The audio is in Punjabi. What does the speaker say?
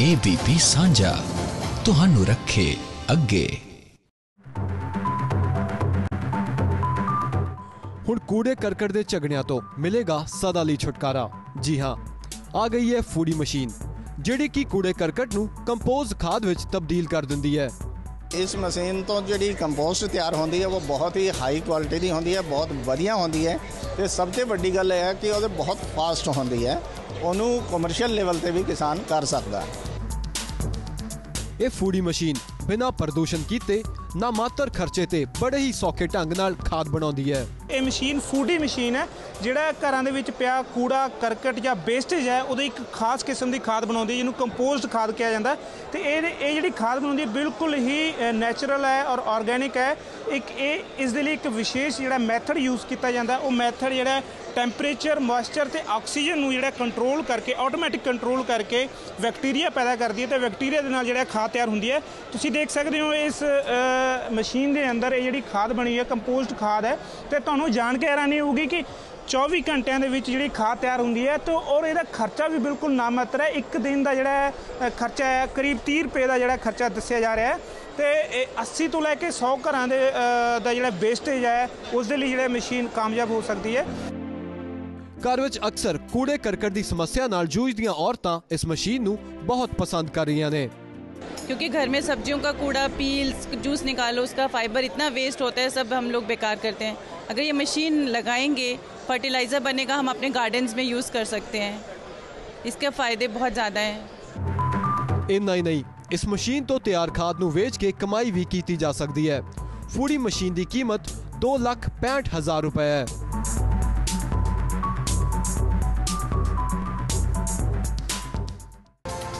ABP ਸਾਂਝਾ। ਤੁਹਾਨੂੰ ਰੱਖੇ ਅੱਗੇ। ਹੁਣ ਕੂੜੇ ਕਰਕਟ ਦੇ ਝਗੜਿਆਂ ਤੋਂ ਮਿਲੇਗਾ ਸਦਾ ਲਈ ਛੁਟਕਾਰਾ। ਜੀ ਹਾਂ ਆ ਗਈ ਹੈ ਫੂਡੀ ਮਸ਼ੀਨ ਜਿਹੜੀ ਕਿ ਕੂੜੇ ਕਰਕਟ ਨੂੰ ਕੰਪੋਜ਼ ਖਾਦ ਵਿੱਚ ਤਬਦੀਲ ਕਰ ਦਿੰਦੀ ਹੈ। ਇਸ ਮਸ਼ੀਨ ਤੋਂ ਜਿਹੜੀ ਕੰਪੋਸਟ ਤਿਆਰ ਹੁੰਦੀ ਹੈ ਉਹ ਬਹੁਤ ਹੀ ਹਾਈ ਕੁਆਲਿਟੀ ਦੀ ਹੁੰਦੀ ਹੈ ਬਹੁਤ ਵਧੀਆ ਹੁੰਦੀ ਹੈ। ਤੇ ਸਭ ਤੋਂ ਵੱਡੀ ਗੱਲ ਇਹ ਹੈ ਕਿ ਉਹਦੇ ਬਹੁਤ ਫਾਸਟ ਹੁੰਦੀ ਹੈ। ਉਹਨੂੰ ਕਮਰਸ਼ੀਅਲ ਲੈਵਲ ਤੇ ਵੀ ਕਿਸਾਨ ਕਰ ਸਕਦਾ। ਹੈ ਇਹ ਫੂਡੀ ਮਸ਼ੀਨ ਬਿਨਾਂ ਪ੍ਰਦੂਸ਼ਣ ਕੀਤੇ, ਨਾ ਮਾਤਰ ਖਰਚੇ ਤੇ ਬੜੇ ਹੀ ਸੌਖੇ ਢੰਗ ਨਾਲ ਖਾਦ ਬਣਾਉਂਦੀ ਹੈ। ਇਹ ਮਸ਼ੀਨ ਫੂਡੀ ਮਸ਼ੀਨ ਹੈ, ਜਿਹੜਾ ਘਰਾਂ ਦੇ ਵਿੱਚ ਪਿਆ ਕੂੜਾ, ਕਰਕਟ ਜਾਂ ਵੇਸਟੇਜ ਹੈ, ਉਹਦੀ ਇੱਕ ਖਾਸ ਕਿਸਮ ਦੀ ਖਾਦ ਬਣਾਉਂਦੀ ਹੈ, ਜਿਹਨੂੰ ਕੰਪੋਸਟ ਖਾਦ ਕਿਹਾ ਜਾਂਦਾ ਹੈ। ਤੇ ਇਹ ਇਹ ਜਿਹੜੀ ਖਾਦ ਬਣਾਉਂਦੀ ਹੈ, ਬਿਲਕੁਲ ਹੀ ਨੈਚੁਰਲ ਹੈ ਔਰ ਆਰਗੇਨਿਕ ਹੈ। ਇੱਕ ਇਹ ਇਸ ਦੇ ਲਈ ਇੱਕ ਵਿਸ਼ੇਸ਼ ਜਿਹੜਾ ਮੈਥਡ ਯੂਜ਼ ਕੀਤਾ ਜਾਂਦਾ ਉਹ ਮੈਥਡ ਜਿਹੜਾ ਟੈਂਪਰੇਚਰ, ਮੋਇਸਚਰ ਤੇ ਆਕਸੀਜਨ ਨੂੰ ਜਿਹੜਾ ਕੰਟਰੋਲ ਕਰਕੇ ਆਟੋਮੈਟਿਕ ਕੰਟਰੋਲ ਕਰਕੇ ਬੈਕਟੀਰੀਆ ਪੈਦਾ ਕਰਦੀ ਹੈ ਤੇ ਬੈਕਟੀਰੀਆ ਦੇ ਨਾਲ ਜਿਹੜਾ ਖਾਦ ਤਿਆਰ ਹੁੰਦੀ ਹੈ। ਤੁਸੀਂ ਦੇਖ ਸਕਦੇ ਹੋ ਇਸ ਮਸ਼ੀਨ ਦੇ ਅੰਦਰ ਇਹ ਜਿਹੜੀ ਖਾਦ ਬਣੀ ਹੈ ਕੰਪੋਸਟ ਖਾਦ ਹੈ ਤੇ ਤੁਹਾਨੂੰ ਜਾਣ ਕੇ ਹੈਰਾਨੀ ਹੋਊਗੀ ਕਿ 24 ਘੰਟਿਆਂ ਦੇ ਵਿੱਚ ਜਿਹੜੀ ਖਾਦ ਤਿਆਰ ਹੁੰਦੀ ਹੈ ਤੇ ਔਰ ਇਹਦਾ ਖਰਚਾ ਵੀ ਬਿਲਕੁਲ ਨਾਮਾਤਰ ਹੈ। ਇੱਕ ਦਿਨ ਦਾ ਜਿਹੜਾ ਖਰਚਾ ਹੈ, ਕਰੀਬ 30 ਰੁਪਏ ਦਾ ਜਿਹੜਾ ਖਰਚਾ ਦੱਸਿਆ ਜਾ ਰਿਹਾ ਹੈ ਤੇ ਇਹ 80 ਤੋਂ ਲੈ ਕੇ 100 ਘਰਾਂ ਦੇ ਦਾ ਜਿਹੜਾ ਵੇਸਟੇਜ ਹੈ ਉਸ ਦੇ ਲਈ ਜਿਹੜਾ ਮਸ਼ੀਨ ਕਾਮਯਾਬ ਹੋ ਸਕਦੀ ਹੈ। ਘਰ ਵਿੱਚ ਅਕਸਰ ਕੂੜੇ ਕਰਕਟ ਦੀ ਸਮੱਸਿਆ ਨਾਲ ਜੂਝਦੀਆਂ ਔਰਤਾਂ ਇਸ ਮਸ਼ੀਨ ਨੂੰ ਬਹੁਤ ਪਸੰਦ ਕਰ ਰਹੀਆਂ ਨੇ क्योंकि घर में सब्जियों का कूड़ा पील जूस निकालो उसका फाइबर इतना वेस्ट होता है सब हम लोग बेकार करते हैं अगर ये मशीन लगाएंगे फर्टिलाइज़र बनेगा हम अपने गार्डन्स में यूज़ कर सकते हैं इसके फ़ायदे बहुत ज़्यादा हैं ਇੰਨਾ ਹੀ ਨਹੀਂ ਇਸ ਮਸ਼ੀਨ ਤੋਂ ਤਿਆਰ ਖਾਦ ਨੂੰ ਵੇਚ ਕੇ ਕਮਾਈ ਵੀ ਕੀਤੀ ਜਾ ਸਕਦੀ ਹੈ ਫੂਡੀ ਮਸ਼ੀਨ ਦੀ ਕੀਮਤ 2 ਲੱਖ 65 ਹਜ਼ਾਰ ਰੁਪਏ ਹੈ